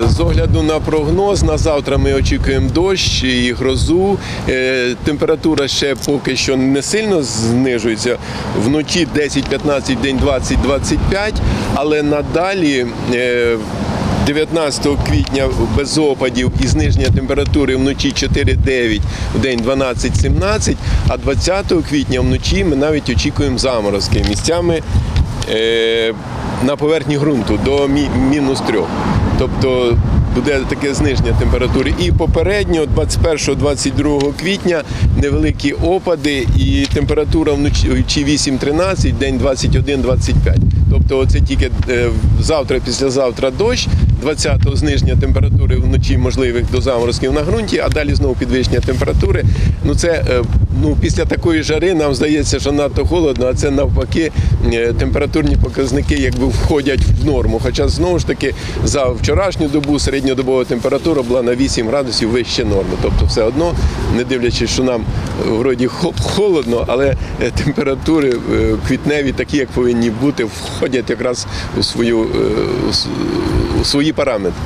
З огляду на прогноз на завтра ми очікуємо дощ і грозу. Е, Температура ще поки що не сильно знижується. Вночі 10-15, день 20-25, але надалі. е, 19 квітня без опадів і зниження температури вночі 4-9, в день 12-17, а 20 квітня вночі ми навіть очікуємо заморозки місцями е, на поверхні ґрунту до мі- мінус 3. Тобто буде таке зниження температури. І попередньо, 21-22 квітня, невеликі опади і температура вночі 8-13, день 21-25. Тобто це тільки е, завтра, післязавтра дощ, 20-го зниження температури вночі можливих до заморозків на ґрунті, а далі знову підвищення температури. Ну це е, ну, після такої жари нам здається, що надто холодно, а це навпаки е, температурні показники якби входять в норму. Хоча знову ж таки за вчорашню добу середньодобова температура була на 8 градусів вище норми. Тобто, все одно, не дивлячись, що нам е, вроді холодно, але температури квітневі, такі як повинні бути, входять якраз у свою у с- у свої параметри.